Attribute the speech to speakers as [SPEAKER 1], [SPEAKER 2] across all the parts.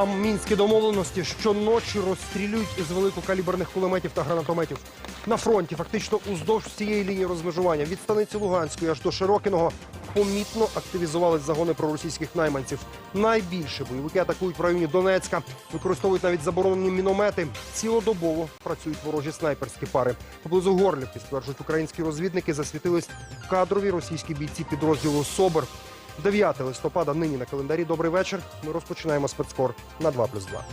[SPEAKER 1] Там мінські домовленості щоночі розстрілюють із великокаліберних кулеметів та гранатометів. На фронті, фактично уздовж всієї лінії розмежування, від станиці Луганської аж до Широкиного, помітно активізувались загони проросійських найманців. Найбільше бойовики атакують в районі Донецька, використовують навіть заборонені міномети. Цілодобово працюють ворожі снайперські пари. Поблизу Горлівки, стверджують українські розвідники, засвітились кадрові російські бійці підрозділу СОБР. 9 листопада нині на календарі. Добрий вечір. Ми розпочинаємо спецкор на 2 плюс 2.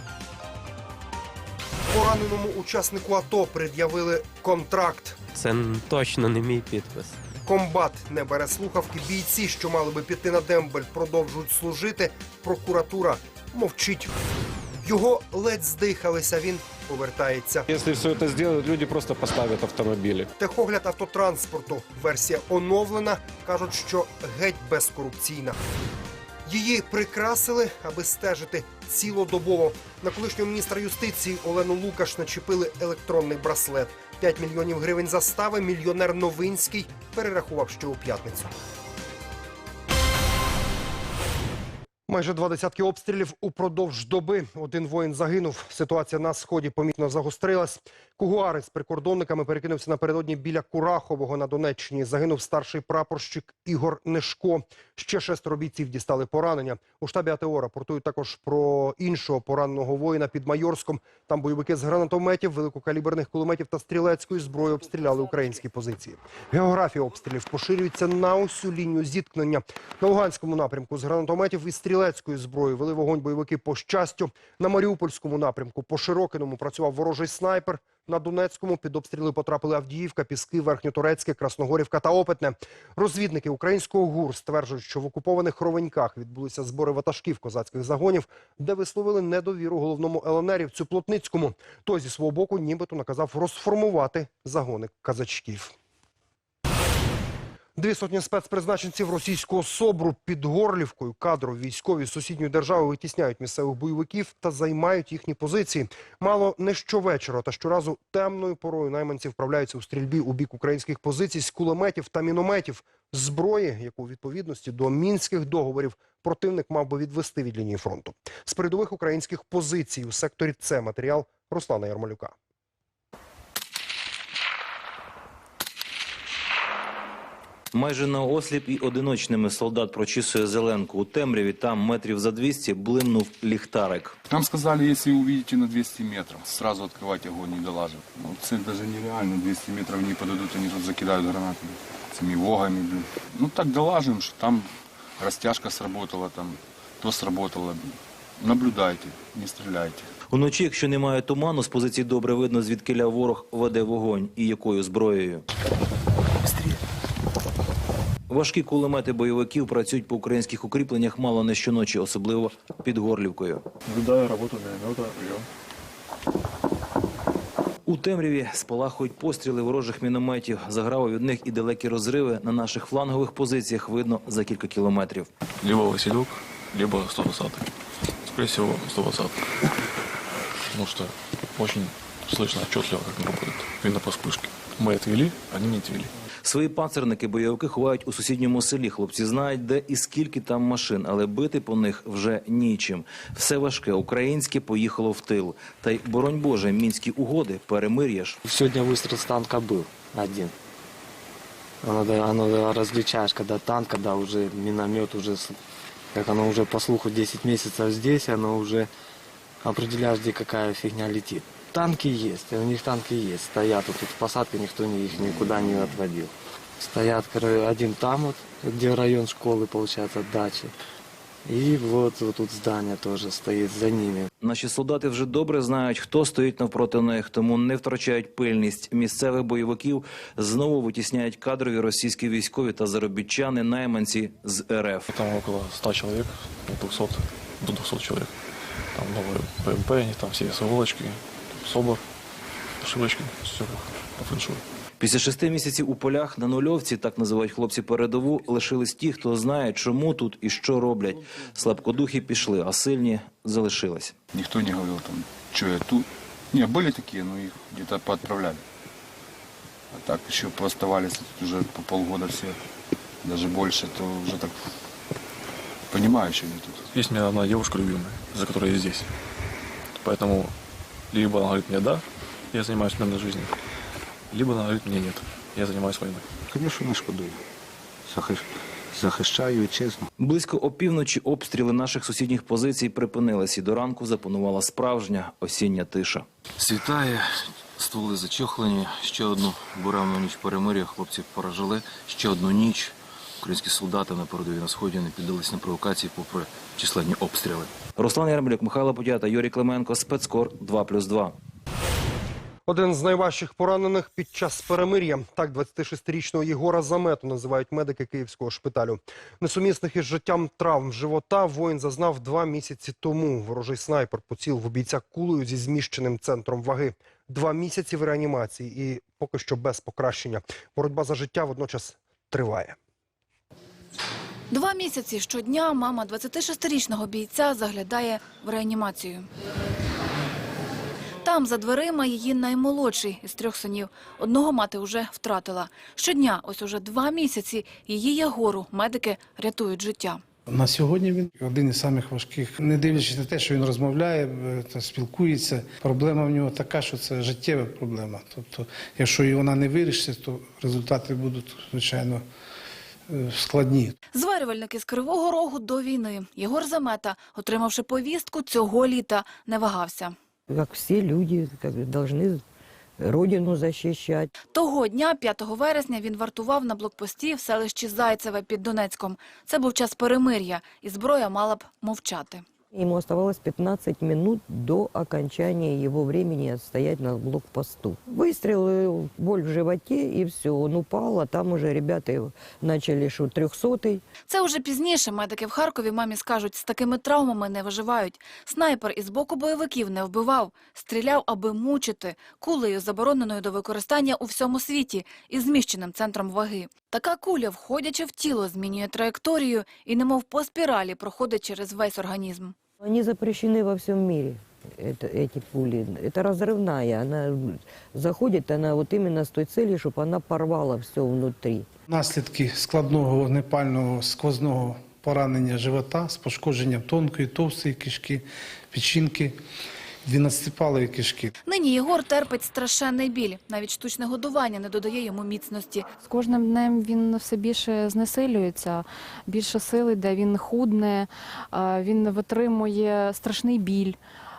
[SPEAKER 1] Пораненому учаснику АТО пред'явили контракт.
[SPEAKER 2] Це точно не мій підпис.
[SPEAKER 1] Комбат не бере слухавки. Бійці, що мали би піти на дембель, продовжують служити. Прокуратура мовчить. Його ледь здихалися. Він повертається.
[SPEAKER 3] Если все это сделают, люди просто поставят автомобили.
[SPEAKER 1] Техогляд автотранспорту. Версія оновлена. кажуть, що геть безкорупційна. Її прикрасили, аби стежити цілодобово. На колишнього міністра юстиції Олену Лукаш начепили електронний браслет. 5 мільйонів гривень застави мільйонер Новинський перерахував ще у п'ятницю. Майже два десятки обстрілів упродовж доби. Один воїн загинув. Ситуація на сході помітно загострилась. Кугуари з прикордонниками перекинувся напередодні біля Курахового на Донеччині. Загинув старший прапорщик Ігор Нешко. Ще шестеро бійців дістали поранення. У штабі АТО рапортують також про іншого пораненого воїна під Майорськом. Там бойовики з гранатометів, великокаліберних кулеметів та стрілецької зброї обстріляли українські позиції. Географія обстрілів поширюється на усю лінію зіткнення. На Луганському напрямку з гранатометів і стрілецької зброї вели вогонь бойовики по щастю. На Маріупольському напрямку по Широкиному працював ворожий снайпер. На Донецькому під обстріли потрапили Авдіївка, Піски, Верхньотурецьке, Красногорівка та Опитне. Розвідники українського ГУР стверджують, що в окупованих Хровеньках відбулися збори ватажків козацьких загонів, де висловили недовіру головному ЛНРівцю Плотницькому. Той зі свого боку нібито наказав розформувати загони казачків. Дві сотні спецпризначенців російського СОБРу під Горлівкою кадрові військові з сусідньої держави витісняють місцевих бойовиків та займають їхні позиції. Мало не щовечора та щоразу темною порою найманці вправляються у стрільбі у бік українських позицій з кулеметів та мінометів. Зброї, яку у відповідності до мінських договорів противник мав би відвести від лінії фронту. З передових українських позицій у секторі С матеріал Руслана Ярмолюка.
[SPEAKER 4] Майже на осліп і одиночними солдат прочісує зеленку. У темряві там метрів за 200 блимнув ліхтарик.
[SPEAKER 5] Нам сказали, если увидите на 200 метров, сразу открывать огонь, не долажив. Ну, це даже нереально, 200 метров не подадут, они тут закидают гранатами, цими вогами. Ну так долажим, что там растяжка сработала, там то сработало. Наблюдайте, не стреляйте.
[SPEAKER 4] Уночі, якщо немає туману, з позиції добре видно, звідкиля ворог веде вогонь і якою зброєю. Важкі кулемети бойовиків працюють по українських укріпленнях мало не щоночі, особливо під Горлівкою.
[SPEAKER 6] Наблюдаю работу миномета, прием.
[SPEAKER 4] У темряві спалахують постріли ворожих мінометів. Заграва від них і далекі розриви на наших флангових позиціях видно за кілька кілометрів.
[SPEAKER 6] Либо Василек, либо 120 Скорее всего, 120 Потому что очень слышно отчетливо, как он работает. Видно по вспышке. Мы отвели, они не отвели.
[SPEAKER 4] Свої панцерники бойовики ховають у сусідньому селі. Хлопці знають, де і скільки там машин, але бити по них вже нічим. Все важке, українське поїхало в тил. Та й боронь Боже, мінські угоди, перемир'я ж.
[SPEAKER 7] Сегодня выстрел с танка был один. Оно, оно различаешь, когда танк, когда уже миномет, уже, как оно уже по слуху 10 месяцев здесь, оно уже определяешь, где какая фигня летит. Танки есть, у них танки есть, стоят вот тут в посадке, никто ни- их никуда не отводил. Стоят один там вот, где район школы, получается, дачи. И вот, вот тут здание тоже стоит за ними.
[SPEAKER 4] Наші солдати вже добре знають, хто стоїть навпроти них, тому не втрачають пильність. Місцевих бойовиків знову витісняють кадрові російські військові та заробітчани, найманці з РФ.
[SPEAKER 6] Там около 100 человек, от 200 до 200 человек. Там новые ПМП, там все сволочки, СОБР, ошибочки, все по фэншую.
[SPEAKER 4] Після шести місяців у полях на нульовці, так називають хлопці передову, лишились ті, хто знає, чому тут і що роблять. Слабкодухи пішли, а сильні залишились.
[SPEAKER 5] Никто не говорил там, что я тут. Не, были такие, но их где-то поотправляли. А так еще пооставались тут уже по полгода все, даже больше, то уже так понимаю, что они тут.
[SPEAKER 6] Есть у меня одна девушка любимая, за которой я здесь. Поэтому либо она говорит мне «да», я занимаюсь мирной жизнью, либо она говорит мне «нет», я занимаюсь войной.
[SPEAKER 8] Звісно, не шкодую. Захищ... Захищаю вітчизну.
[SPEAKER 4] Близько опівночі обстріли наших сусідніх позицій припинились, і до ранку запанувала справжня осіння тиша.
[SPEAKER 9] Світає, стволи зачохлені. Ще одну буремну ніч перемир'я хлопці пережили. Ще одну ніч. Українські солдати на передовій на сході не піддались на провокації попри численні обстріли.
[SPEAKER 4] Руслан Ярмолюк, Михайло Подята, Юрій Клименко, Спецкор 2+,2.
[SPEAKER 1] Один з найважчих поранених під час перемир'я. Так 26-річного Єгора Замету називають медики київського шпиталю. Несумісних із життям травм живота воїн зазнав два місяці тому. Ворожий снайпер поцілив у бійця кулею зі зміщеним центром ваги. Два місяці в реанімації і поки що без покращення. Боротьба за життя водночас триває.
[SPEAKER 10] Два місяці щодня мама 26-річного бійця заглядає в реанімацію. Там, за дверима, її наймолодший із трьох синів. Одного мати вже втратила. Щодня, ось уже два місяці, її Ягору медики рятують життя.
[SPEAKER 11] На сьогодні він один із самих важких, не дивлячись на те, що він розмовляє, е, спілкується. Проблема в нього така, що це життєва проблема. Тобто, якщо вона не вирішиться, то результати будуть звичайно складні.
[SPEAKER 10] Зварювальники з Кривого Рогу до війни. Єгор Замета, отримавши повістку цього літа, не вагався.
[SPEAKER 12] Як всі люди повинні родину захищати.
[SPEAKER 10] Того дня, 5 вересня, він вартував на блокпості в селищі Зайцеве під Донецьком. Це був час перемир'я, і зброя мала б мовчати.
[SPEAKER 12] Ему оставалось 15 минут до окончания его времени стоять на блокпосту. Выстрел, э, боль в животе, и все. Он упал, а там уже ребята его начали, что трехсотый.
[SPEAKER 10] Це уже пізніше медики в Харкові мамі скажуть, з такими травмами не виживають. Снайпер із боку бойовиків не вбивав, стріляв, аби мучити, кулею забороненою до використання у всьому світі із зміщеним центром ваги. Така куля, входячи в тіло, змінює траєкторію і немов по спіралі проходить через весь організм.
[SPEAKER 12] Они запрещены во всем мире, это, эти пули. Это разрывная. Она заходит, она вот именно с той целью, чтобы она порвала все внутри.
[SPEAKER 11] Наслідки складного вогнепального сквозного поранення живота з пошкодженням тонкої, товстої кишки, печінки, 12-палої кишки.
[SPEAKER 10] Нині Єгор терпить страшенний біль. Навіть штучне годування не додає йому міцності.
[SPEAKER 13] З кожним днем він все більше знесилюється, більше сили, де він худне, він витримує страшний біль.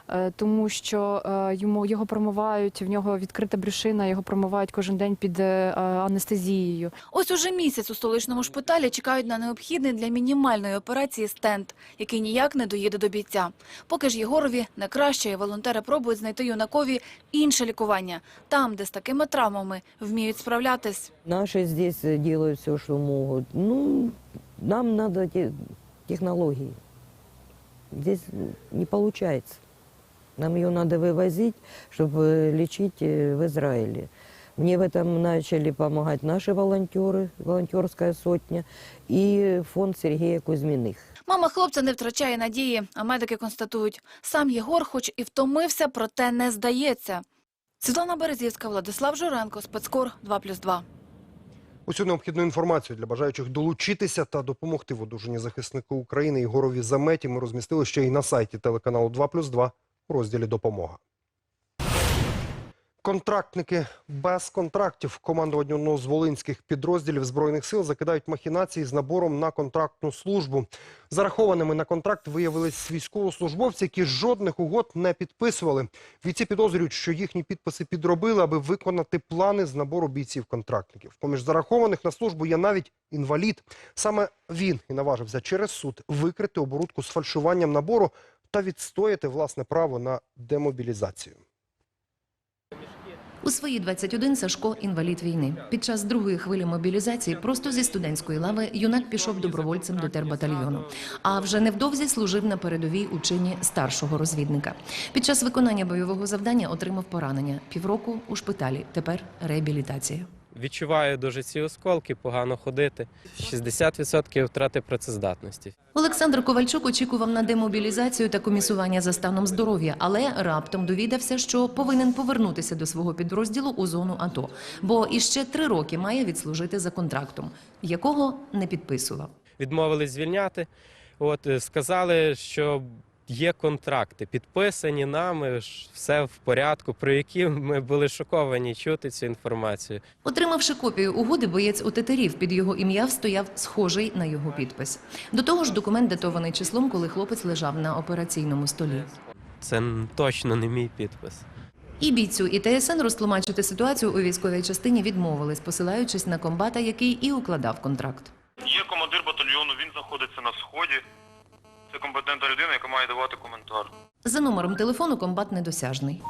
[SPEAKER 13] Е, Тому що е, йому його промивають, в нього відкрита брюшина, його промивають кожен день під е, анестезією.
[SPEAKER 10] Ось уже місяць у столичному шпиталі чекають на необхідний для мінімальної операції стенд, який ніяк не доїде до бійця. Поки ж Єгорові не краще, і волонтери пробують знайти юнакові інше лікування, там, де з такими травмами вміють справлятись.
[SPEAKER 12] Наши здесь делают все, что могут. Ну, нам надо те- технологии. Здесь не получается. Нам ее надо вывозить, чтобы лечить э, в Израиле. Мне в этом начали помогать наши волонтеры, волонтерская сотня и фонд Сергея Кузьминых.
[SPEAKER 10] Мама хлопця не втрачає надії, а медики констатують, сам Єгор хоч і втомився, проте не здається. Світлана Березівська, Владислав Журенко, Спецкор 2+,2.
[SPEAKER 1] Усю необхідну інформацію для бажаючих долучитися та допомогти в одужанні захиснику України Єгорові Заметі ми розмістили ще й на сайті телеканалу 2+,2 у розділі «Допомога». Контрактники без контрактів командування одного з волинських підрозділів Збройних сил закидають махінації з набором на контрактну службу. Зарахованими на контракт виявились військовослужбовці, які жодних угод не підписували. Бійці підозрюють, що їхні підписи підробили, аби виконати плани з набору бійців-контрактників. Поміж зарахованих на службу є навіть інвалід. Саме він і наважився через суд викрити оборудку з фальшуванням набору та відстояти власне право на демобілізацію.
[SPEAKER 14] У свої 21 Сашко – інвалід війни. Під час другої хвилі мобілізації просто зі студентської лави юнак пішов добровольцем до тербатальйону. А вже невдовзі служив на передовій у чині старшого розвідника. Під час виконання бойового завдання отримав поранення. Півроку у шпиталі. Тепер реабілітація.
[SPEAKER 2] Відчуваю дуже ці осколки, погано ходити. 60% втрати працездатності.
[SPEAKER 14] Олександр Ковальчук очікував на демобілізацію та комісування за станом здоров'я, але раптом довідався, що повинен повернутися до свого підрозділу у зону АТО, бо іще три роки має відслужити за контрактом, якого не підписував.
[SPEAKER 2] Відмовились звільняти. От е, сказали, що є контракти, підписані нами, ж все в порядку, про які ми були шоковані чути цю інформацію.
[SPEAKER 14] Отримавши копію угоди, боєць у тетерів під його ім'я стояв схожий на його підпис. До того ж, документ датований числом, коли хлопець лежав на операційному столі.
[SPEAKER 2] Це точно не мій підпис.
[SPEAKER 14] І бійцю, і ТСН розтлумачити ситуацію у військовій частині відмовились, посилаючись на комбата, який і укладав контракт.
[SPEAKER 15] Є командир батальйону, він знаходиться на сході. Компетентна людина, яка має давати коментар.
[SPEAKER 14] За номером телефону комбат недосяжний.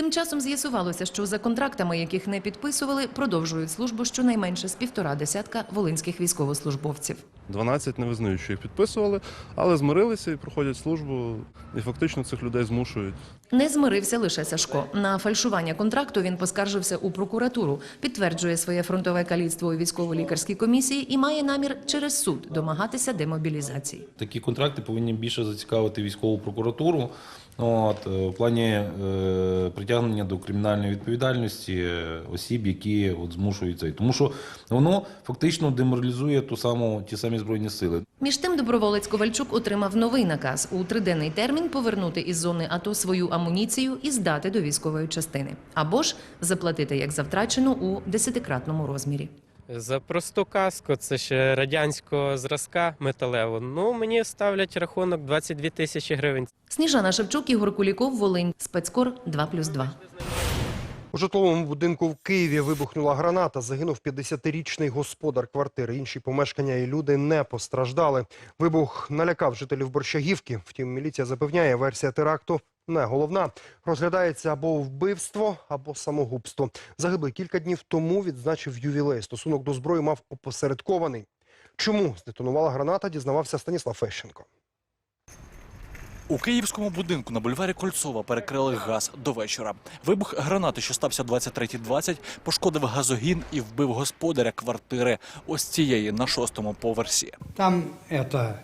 [SPEAKER 14] Тим часом з'ясувалося, що за контрактами, яких не підписували, продовжують службу щонайменше з півтора десятка волинських військовослужбовців.
[SPEAKER 16] 12 не визнають, що їх підписували, але змирилися і проходять службу, і фактично цих людей змушують.
[SPEAKER 14] Не змирився лише Сашко. На фальшування контракту він поскаржився у прокуратуру, підтверджує своє фронтове каліцтво у військово-лікарській комісії і має намір через суд домагатися демобілізації.
[SPEAKER 17] Такі контракти повинні більше зацікавити військову прокуратуру. От, е, в плані е, притягнення до кримінальної відповідальності е, осіб, які от, змушують цей. Тому що воно фактично деморалізує ту саму, ті самі збройні сили.
[SPEAKER 14] Між тим доброволець Ковальчук отримав новий наказ у триденний термін повернути із зони АТО свою амуніцію і здати до військової частини, або ж заплатити як за втрачену у десятикратному розмірі.
[SPEAKER 2] За просту каску, це ще радянського зразка металеву. Ну, мені ставлять рахунок 22 тисячі гривень.
[SPEAKER 14] Сніжана Шевчук, Ігор Куліков, Волинь, спецкор 2+,2.
[SPEAKER 1] У житловому будинку в Києві вибухнула граната. Загинув 50-річний господар квартири. Інші помешкання і люди не постраждали. Вибух налякав жителів Борщагівки. Втім, міліція запевняє, версія теракту не головна. Розглядається або вбивство, або самогубство. Загиблий кілька днів тому відзначив ювілей. Стосунок до зброї мав опосередкований. Чому здетонувала граната, дізнавався Станіслав Фещенко.
[SPEAKER 18] У київському будинку на бульварі Кольцова перекрили газ до вечора. Вибух гранати, що стався 23.20, пошкодив газогін і вбив господаря квартири ось цієї на шостому поверсі.
[SPEAKER 19] Там это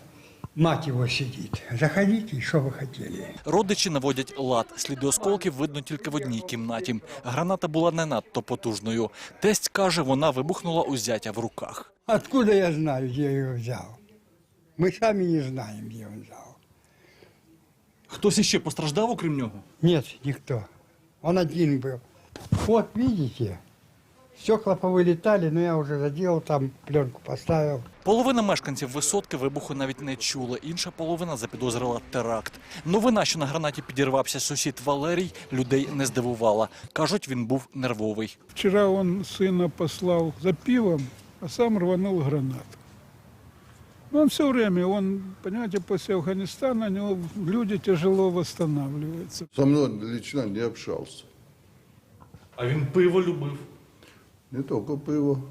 [SPEAKER 19] мать его сидит. Заходите, что вы хотели.
[SPEAKER 18] Родичі наводять лад. Сліди осколків видно тільки в одній кімнаті. Граната була не надто потужною. Тесть каже, вона вибухнула у зятя в руках.
[SPEAKER 19] Откуда я знаю, где я его взял? Мы сами не знаем, где он взял.
[SPEAKER 18] Хтось іще постраждав, окрім нього?
[SPEAKER 19] Нет, никто. Он один был. Вот, видите, стекла повылетали, но я уже заделал, там пленку поставил.
[SPEAKER 18] Половина мешканців висотки вибуху навіть не чули. Інша половина запідозрила теракт. Новина, що на гранаті підірвався сусід Валерій, людей не здивувала. кажуть, він був нервовий.
[SPEAKER 20] Вчера он сына послал за пивом, а сам рванул гранату. Но он все время, он, понимаете, после Афганистана у него люди тяжело восстанавливаются.
[SPEAKER 21] Со мной лично не общался.
[SPEAKER 18] А він пиво любив.
[SPEAKER 21] Не только пиво.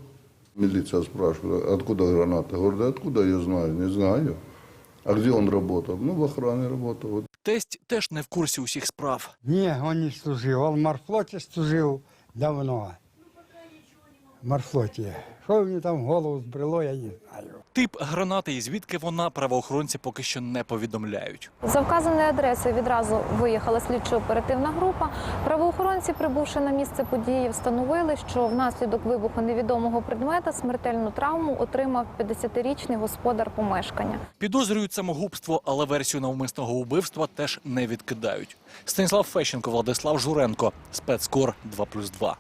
[SPEAKER 21] Милиция спрашивает, откуда граната? Говорит, да откуда я знаю? Не знаю. А где он работал? Ну, в охране работал.
[SPEAKER 18] Тесть теж не в курсі усіх справ.
[SPEAKER 19] Ні, він не служив. Он в морфлоте служив давно. В морфлоте. Что мне там голову сбрело, я не знаю.
[SPEAKER 18] Тип гранати і звідки вона правоохоронці поки що не повідомляють.
[SPEAKER 22] За вказаною адресою відразу виїхала слідчо-оперативна група. Правоохоронці, прибувши на місце події, встановили, що внаслідок вибуху невідомого предмета смертельну травму отримав 50-річний господар помешкання.
[SPEAKER 18] Підозрюють самогубство, але версію навмисного убивства теж не відкидають. Станіслав Фещенко, Владислав Журенко, спецкор 2+,2.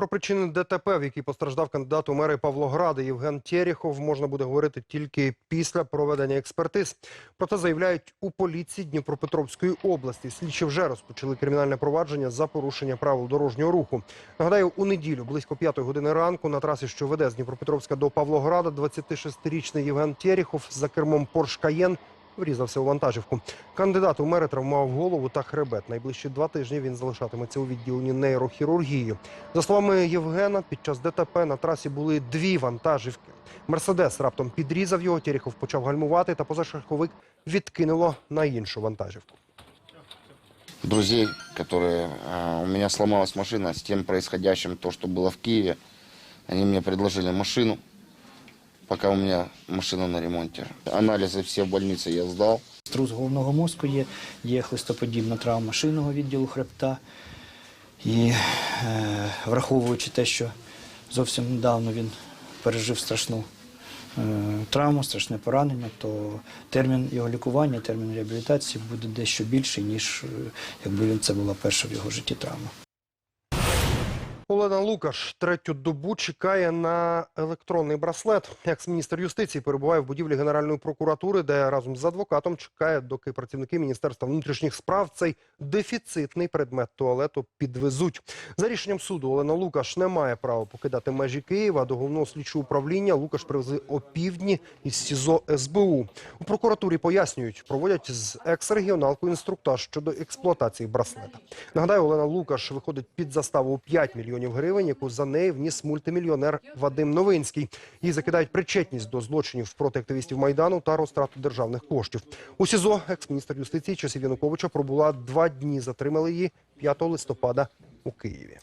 [SPEAKER 1] Про причини ДТП, в якій постраждав кандидат у мери Павлогради Євген Терехов, можна буде говорити тільки після проведення експертиз. Про це заявляють у поліції Дніпропетровської області. Слідчі вже розпочали кримінальне провадження за порушення правил дорожнього руху. Нагадаю, у неділю близько п'ятої години ранку на трасі, що веде з Дніпропетровська до Павлограда, 26-річний Євген Терехов за кермом Porsche Cayenne врізався у вантажівку. Кандидат у мери травмував голову та хребет. Найближчі два тижні він залишатиметься у відділенні нейрохірургії. За словами Євгена, під час ДТП на трасі були дві вантажівки. Мерседес раптом підрізав його. Терехов почав гальмувати, та позашляховик відкинуло на іншу вантажівку.
[SPEAKER 23] друзей, которые у меня сломалась машина с тем происходящим, то, что было в Киеве. Они мне предложили машину, пока у меня машина на ремонте. Анализы все в больнице я сдал.
[SPEAKER 24] Струс головного мозку є, є хлистоподібна травма шийного відділу хребта. І е, враховуючи те, що зовсім недавно він пережив страшну е, травму, страшне поранення, то термін його лікування, термін реабілітації буде дещо більший, ніж е, якби він це була перша в його житті травма.
[SPEAKER 1] Олена Лукаш третю добу чекає на електронний браслет. Екс-міністр юстиції перебуває в будівлі Генеральної прокуратури, де разом з адвокатом чекає, доки працівники Міністерства внутрішніх справ цей дефіцитний предмет туалету підвезуть. За рішенням суду Олена Лукаш не має права покидати межі Києва. До головного слідчого управління Лукаш привезли опівдні із СІЗО СБУ. У прокуратурі пояснюють, проводять з екс-регіоналкою інструктаж щодо експлуатації браслета. Нагадаю, Олена Лукаш виходить під заставу у 5 мільйонів гривень, яку за неї вніс мультимільйонер Вадим Новинський. Їй закидають причетність до злочинів проти активістів Майдану та розтрату державних коштів. У СІЗО екс-міністр юстиції часів Януковича пробула два дні. Затримали її 5 листопада у Києві.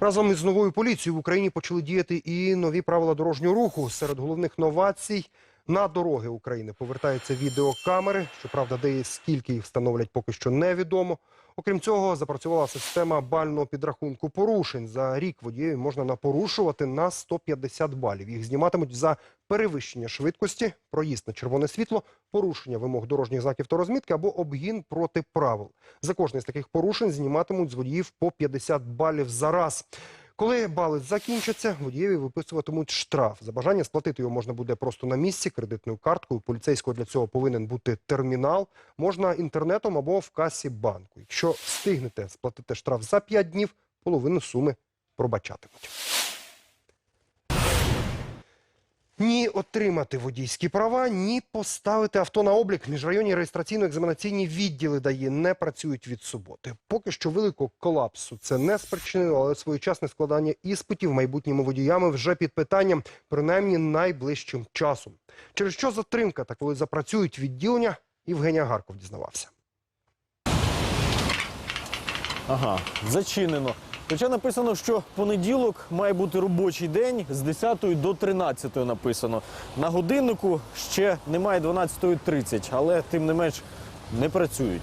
[SPEAKER 1] Разом із новою поліцією в Україні почали діяти і нові правила дорожнього руху. Серед головних новацій на дороги України повертаються відеокамери. Щоправда, де і скільки їх встановлять, поки що невідомо. Окрім цього, запрацювала система бального підрахунку порушень. За рік водієві можна напорушувати на 150 балів. Їх зніматимуть за перевищення швидкості, проїзд на червоне світло, порушення вимог дорожніх знаків та розмітки або обгін проти правил. За кожне з таких порушень зніматимуть з водіїв по 50 балів за раз. Коли бали закінчаться, водієві виписуватимуть штраф. За бажання сплатити його можна буде просто на місці кредитною карткою. Поліцейського для цього повинен бути термінал. Можна інтернетом або в касі банку. Якщо встигнете сплатити штраф за 5 днів, половину суми пробачатимуть. Ні отримати водійські права, ні поставити авто на облік. Міжрайонні реєстраційно-екзаменаційні відділи ДАІ не працюють від суботи. Поки що великого колапсу це не спричинило, але своєчасне складання іспитів майбутніми водіями вже під питанням, принаймні найближчим часом. Через що затримка та коли запрацюють відділення, Євгенія Гарков дізнавався.
[SPEAKER 25] Ага, зачинено. Хоча написано, що понеділок має бути робочий день з 10 до 13 написано. На годиннику ще немає 12.30, але тим не менш не працюють.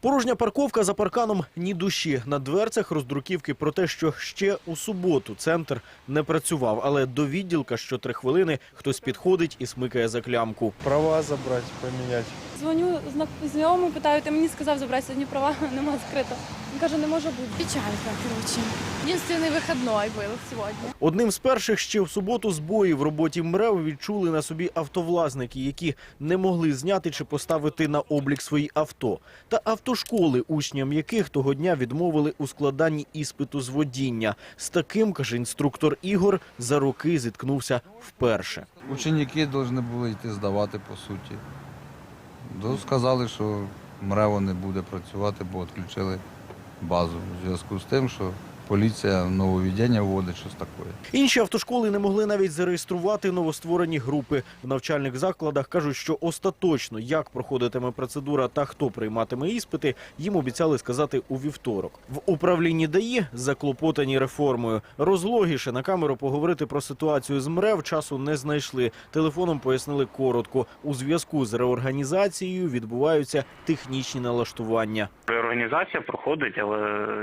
[SPEAKER 25] Порожня парковка за парканом ні душі. На дверцях роздруківки про те, що ще у суботу центр не працював, але до відділка що три хвилини хтось підходить і смикає за клямку. Права забрати, поміняти.
[SPEAKER 26] Дзвоню зна- знайомому, питаю, ти мені сказав забрати сьогодні права, нема закрито. Він каже, не може бути. Печалька, коротше. Єдиний вихідний був сьогодні.
[SPEAKER 25] Одним з перших ще в суботу збої в роботі МРЕВ відчули на собі автовласники, які не могли зняти чи поставити на облік свої авто, та автошколи, учням яких того дня відмовили у складанні іспиту з водіння. З таким каже інструктор Ігор, за роки зіткнувся вперше.
[SPEAKER 27] Ученики повинні були йти здавати по суті. Сказали, що МРЕВО не буде працювати, бо відключили базу у зв'язку з тим, що поліція нововведення вводить щось таке.
[SPEAKER 25] Інші автошколи не могли навіть зареєструвати новостворені групи. В навчальних закладах кажуть, що остаточно як проходитиме процедура та хто прийматиме іспити, їм обіцяли сказати у вівторок. В управлінні ДАІ заклопотані реформою. Розлогіше на камеру поговорити про ситуацію з МРЕВ часу не знайшли. Телефоном пояснили коротко. У зв'язку з реорганізацією відбуваються технічні налаштування.
[SPEAKER 15] Реорганізація проходить, але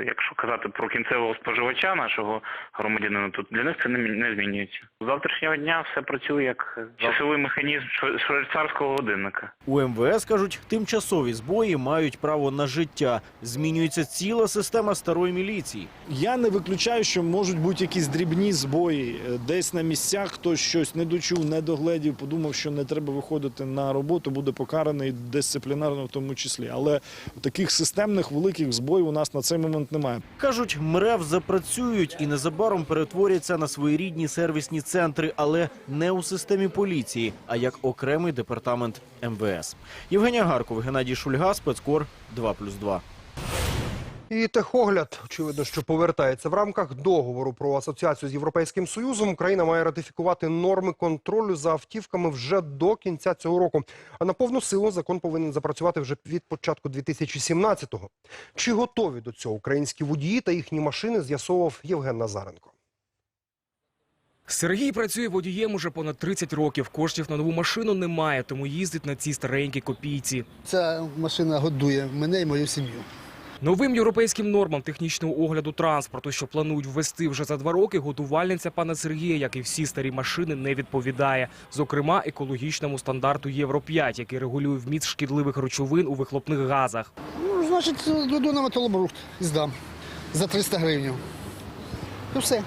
[SPEAKER 15] якщо казати про кінцевого споживача нашого громадянина, то для них це не, не змінюється. З завтрашнього дня все працює як часовий механізм шве- швейцарського годинника.
[SPEAKER 25] У МВС кажуть, тимчасові збої мають право на життя. Змінюється ціла система старої міліції.
[SPEAKER 28] Я не виключаю, що можуть бути якісь дрібні збої. Десь на місцях хтось щось не дочув, не догледів, подумав, що не треба виходити на роботу, буде покараний дисциплінарно в тому числі. Але таких системних великих збоїв у нас на цей момент немає.
[SPEAKER 25] Кажуть, МРЕВ запрацюють і незабаром перетворяться на своєрідні сервісні центри, але не у системі поліції, а як окремий департамент МВС. Євгенія Гарков, Геннадій Шульга, спецкор 2+,2.
[SPEAKER 1] І техогляд, очевидно, що повертається в рамках договору про асоціацію з Європейським Союзом. Україна має ратифікувати норми контролю за автівками вже до кінця цього року. А на повну силу закон повинен запрацювати вже від початку 2017-го. Чи готові до цього українські водії та їхні машини? З'ясовував Євген Назаренко.
[SPEAKER 29] Сергій працює водієм уже понад 30 років. Коштів на нову машину немає, тому їздить на цій старенькій копійці.
[SPEAKER 30] Ця машина годує мене і мою сім'ю.
[SPEAKER 29] Новим європейським нормам технічного огляду транспорту, що планують ввести вже за два роки, годувальниця пана Сергія, як і всі старі машини, не відповідає. Зокрема, екологічному стандарту Євро 5, який регулює вміст шкідливих речовин у вихлопних газах.
[SPEAKER 31] Ну, значить, йду на металобрухт і здам за 300 гривень. Ну все.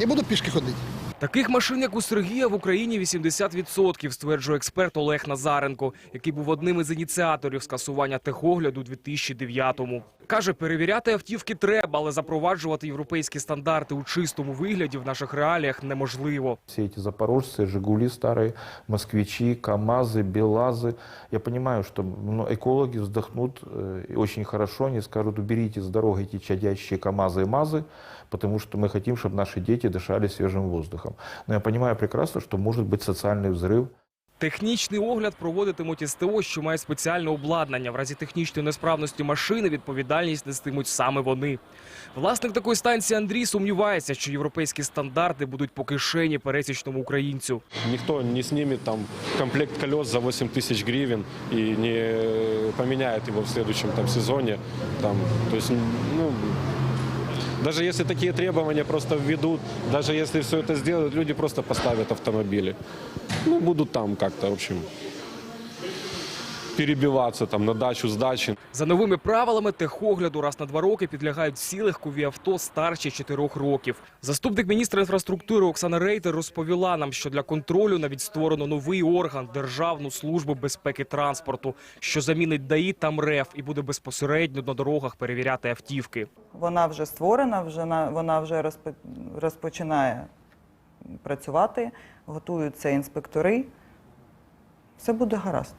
[SPEAKER 31] І буду пішки ходити.
[SPEAKER 29] Таких машин, як у Сергія, в Україні 80%, стверджує експерт Олег Назаренко, який був одним із ініціаторів скасування техогляду у 2009-му. Каже, перевіряти автівки треба, але запроваджувати європейські стандарти у чистому вигляді в наших реаліях неможливо.
[SPEAKER 32] Все эти запорожцы, «Жигули» старые, «Москвичи», «КамАЗы», «БелАЗы». Я понимаю, что ну, экологи вздохнут э, и очень хорошо, они скажут, уберите с дороги эти чадящие «КамАЗы» и «МАЗы», потому что мы хотим, чтобы наши дети дышали свежим воздухом. Но я понимаю прекрасно, что может быть социальный взрыв,
[SPEAKER 29] Технічний огляд проводитимуть СТО, що має спеціальне обладнання. В разі технічної несправності машини відповідальність нестимуть саме вони. Власник такої станції Андрій сумнівається, що європейські стандарти будуть по кишені пересічному українцю.
[SPEAKER 33] Никто не снимет там комплект колес за 8 тысяч гривен и не поменяет его в там сезоне. Там, то есть, ну, даже если такие требования просто введут, даже если все это сделают, люди просто поставят автомобили. Ну, будут там как-то, в общем, перебиваться там на дачу, сдачи.
[SPEAKER 29] За новими правилами техогляду раз на два роки підлягають всі легкові авто старші 4 років. Заступник міністра інфраструктури Оксана Рейтер розповіла нам, що для контролю навіть створено новий орган Державну службу безпеки транспорту, що замінить ДАІ та МРЕФ і буде безпосередньо на дорогах перевіряти автівки.
[SPEAKER 34] Вона вже створена, вже на- вона вже розпо- розпочинає працювати, готуються інспектори. Все буде гаразд.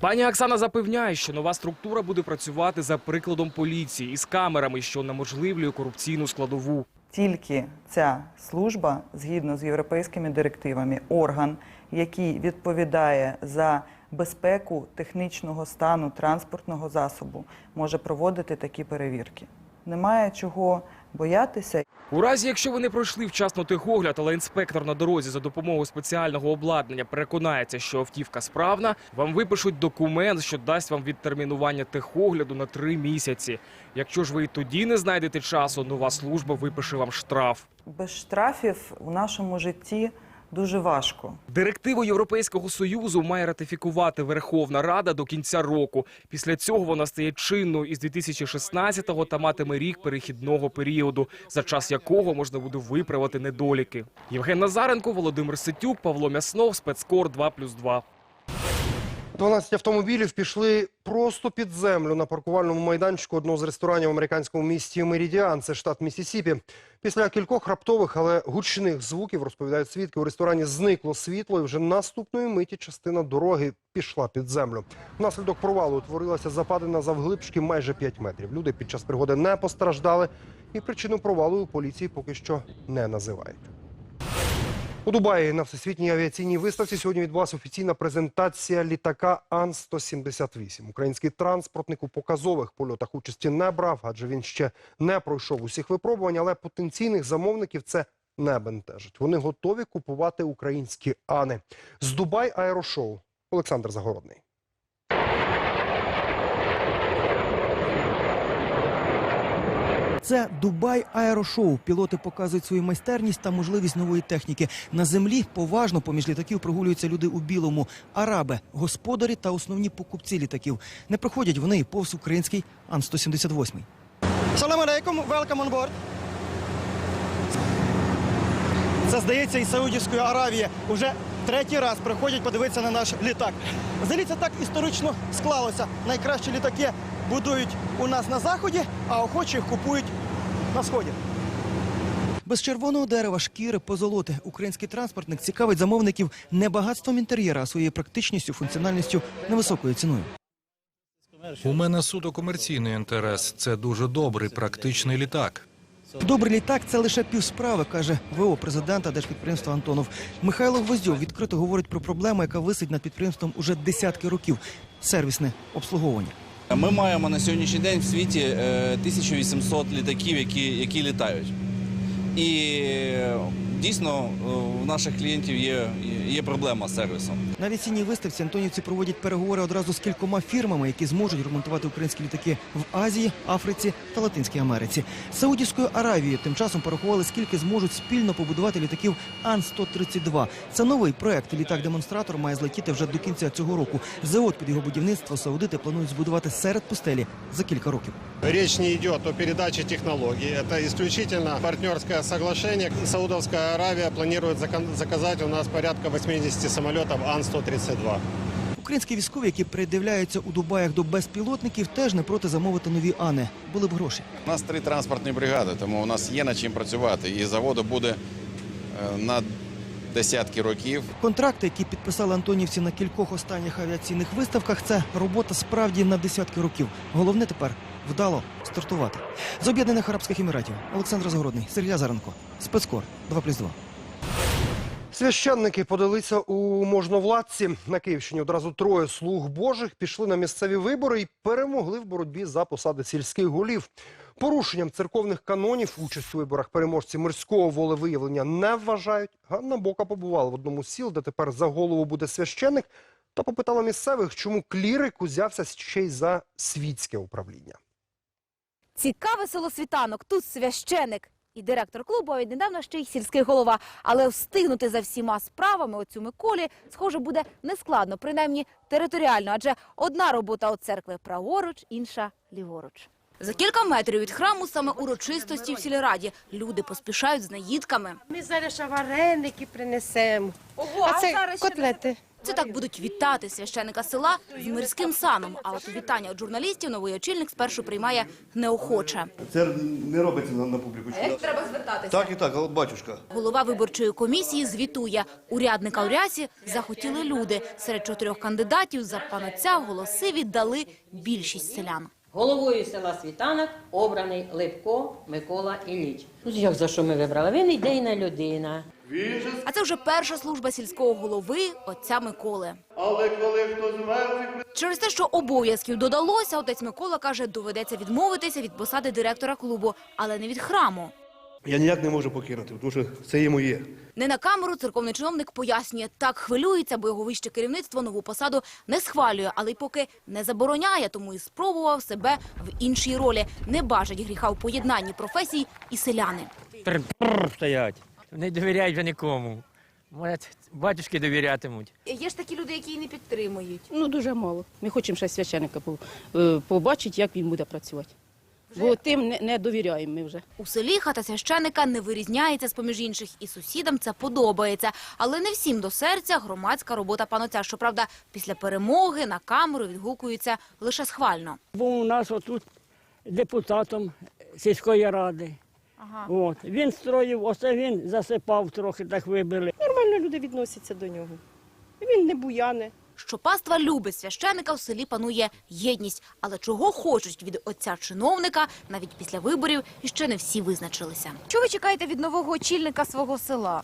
[SPEAKER 29] Пані Оксана запевняє, що нова структура буде працювати за прикладом поліції із камерами, що неможливлює корупційну складову.
[SPEAKER 34] Тільки ця служба, згідно з європейськими директивами, орган, який відповідає за безпеку технічного стану транспортного засобу, може проводити такі перевірки. Немає чого боятися.
[SPEAKER 29] У разі, якщо ви не пройшли вчасно тихогляд, але інспектор на дорозі за допомогою спеціального обладнання переконається, що автівка справна, вам випишуть документ, що дасть вам відтермінування тихогляду на три місяці. Якщо ж ви і тоді не знайдете часу, нова служба випише вам штраф.
[SPEAKER 34] Без штрафів у нашому житті дуже важко.
[SPEAKER 29] Директиву Європейського союзу має ратифікувати Верховна Рада до кінця року. Після цього вона стає чинною із 2016-го та матиме рік перехідного періоду, за час якого можна буде виправити недоліки. Євген Назаренко, Володимир Ситюк, Павло Мяснов, спецкор 2+,2.
[SPEAKER 1] 12 автомобілів пішли просто під землю на паркувальному майданчику одного з ресторанів в американському місті Меридіан, це штат Міссісіпі. Після кількох раптових, але гучних звуків, розповідають свідки, у ресторані зникло світло і вже наступної миті частина дороги пішла під землю. Внаслідок провалу утворилася западина завглибшки майже 5 метрів. Люди під час пригоди не постраждали і причину провалу у поліції поки що не називають. У Дубаї на всесвітній авіаційній виставці сьогодні відбулася офіційна презентація літака Ан-178. Український транспортник у показових польотах участі не брав, адже він ще не пройшов усіх випробувань, але потенційних замовників це не бентежить. Вони готові купувати українські ани. З Дубай Аерошоу Олександр Загородний.
[SPEAKER 35] Це Дубай Аерошоу. Пілоти показують свою майстерність та можливість нової техніки. На землі поважно поміж літаків прогулюються люди у білому. Араби, господарі та основні покупці літаків. Не проходять вони і повз український Ан-178.
[SPEAKER 30] Салам алейкум, welcome on. Це здається із Саудівської Аравії. Уже третій раз приходять подивитися на наш літак. Взагалі це так історично склалося. Найкращі літаки будують у нас на заході, а охочі їх купують на сході.
[SPEAKER 35] Без червоного дерева, шкіри, позолоти. Український транспортник цікавить замовників не багатством інтер'єра, а своєю практичністю, функціональністю, невисокою ціною.
[SPEAKER 36] У мене суто комерційний інтерес. Це дуже добрий, практичний літак.
[SPEAKER 35] Добрий літак це лише півсправи, каже ВО президента держпідприємства Антонов. Михайло Гвоздьов відкрито говорить про проблему, яка висить над підприємством уже десятки років сервісне обслуговування.
[SPEAKER 37] Ми маємо на сьогоднішній день в світі е, 1800 літаків, які, які літають. І е, дійсно е, у наших клієнтів є, є проблема з сервісом.
[SPEAKER 35] На авіаційній виставці антонівці проводять переговори одразу з кількома фірмами, які зможуть ремонтувати українські літаки в Азії, Африці та Латинській Америці. Саудівською Аравією тим часом порахували, скільки зможуть спільно побудувати літаків Ан-132. Це новий проект. Літак-демонстратор має злетіти вже до кінця цього року. Завод під його будівництво саудити планують збудувати серед пустелі за кілька років.
[SPEAKER 38] Речь не идет о передаче технологий. Это исключительно партнерское соглашение. Саудовская Аравия планирует заказать у нас порядка 80 самолетов Ан-132.
[SPEAKER 35] Українські військові, які придивляються у Дубаях до безпілотників, теж не проти замовити нові ани. Були б гроші.
[SPEAKER 39] У нас три транспортні бригади, тому у нас є над чим працювати. І заводу буде е, на десятки років.
[SPEAKER 35] Контракти, які підписали антонівці на кількох останніх авіаційних виставках, це робота справді на десятки років. Головне тепер вдало стартувати. З Об'єднаних Арабських Еміратів Олександр Загородний, Сергій Азаренко, спецкор 2+,2.
[SPEAKER 1] Священники подалися у можновладці. На Київщині одразу троє слуг Божих пішли на місцеві вибори і перемогли в боротьбі за посади сільських голів. Порушенням церковних канонів участь у виборах переможці мирського волевиявлення не вважають. Ганна Бока побувала в одному сіл, де тепер за голову буде священник, та попитала місцевих, чому клірик узявся ще й за світське управління.
[SPEAKER 40] Цікаве село світанок. Тут священик і директор клубу, а віднедавна ще й сільський голова. Але встигнути за всіма справами оцю Миколі, схоже, буде нескладно, принаймні територіально, адже одна робота у церкви праворуч, інша ліворуч. За кілька метрів від храму саме урочистості в сільраді. Люди поспішають з наїдками.
[SPEAKER 41] Ми зараз ще вареники принесемо.
[SPEAKER 40] Ого,
[SPEAKER 41] а це котлети.
[SPEAKER 40] Це так будуть вітати священика села з мирським саном. А от вітання від журналістів новий очільник спершу приймає неохоче.
[SPEAKER 42] Це не робиться на, на публіку.
[SPEAKER 40] А як треба звертатися?
[SPEAKER 42] Так і так, але батюшка.
[SPEAKER 40] Голова виборчої комісії звітує. Урядника у рясі захотіли люди. Серед чотирьох кандидатів за панотця голоси віддали більшість селян.
[SPEAKER 43] Головою села Світанок обраний Липко Микола Ілліч. Ну, як за що ми вибрали? Він ідейна людина.
[SPEAKER 40] А це вже перша служба сільського голови отця Миколи.
[SPEAKER 42] Але коли хто змерзли,
[SPEAKER 40] Через те, що обов'язків додалося, отець Микола каже, доведеться відмовитися від посади директора клубу, але не від храму.
[SPEAKER 42] Я ніяк не можу покинути, тому що це є моє.
[SPEAKER 40] Не на камеру церковний чиновник пояснює, так хвилюється, бо його вище керівництво нову посаду не схвалює, але й поки не забороняє, тому і спробував себе в іншій ролі. Не бажать гріха в поєднанні професій і селяни.
[SPEAKER 44] Стоять. Не довіряють вже нікому. Може, батюшки довірятимуть.
[SPEAKER 40] Є ж такі люди, які і не підтримують.
[SPEAKER 41] Ну, дуже мало. Ми хочемо ще священика по- е, побачити, як він буде працювати. Бо тим не, не довіряємо ми вже.
[SPEAKER 40] У селі хата священика не вирізняється з поміж інших, і сусідам це подобається. Але не всім до серця громадська робота панотця. Щоправда, після перемоги на камеру відгукуються лише схвально.
[SPEAKER 45] Був у нас отут депутатом сільської ради. От. Він строїв, оце він засипав трохи, так вибили.
[SPEAKER 41] Нормально люди відносяться до нього. Він не буяне.
[SPEAKER 40] Що паства любить священика, в селі панує єдність. Але чого хочуть від отця чиновника, навіть після виборів, іще не всі визначилися. Чого ви чекаєте від нового очільника свого села?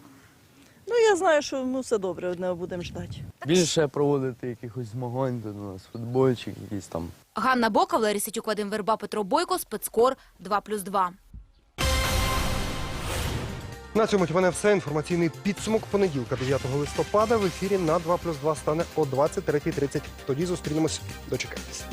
[SPEAKER 46] Ну, я знаю, що ну, все добре, одне будемо ждати.
[SPEAKER 47] Більше проводити якихось змагань, у нас футбольчик, якісь там.
[SPEAKER 40] Ганна Бока, Валерій Вадим Верба, Петро Бойко, спецкор 2+,2.
[SPEAKER 1] На цьому мене все. Інформаційний підсумок понеділка, 9 листопада. В ефірі на 2+,2 стане о 23.30. Тоді зустрінемось. Дочекайтесь.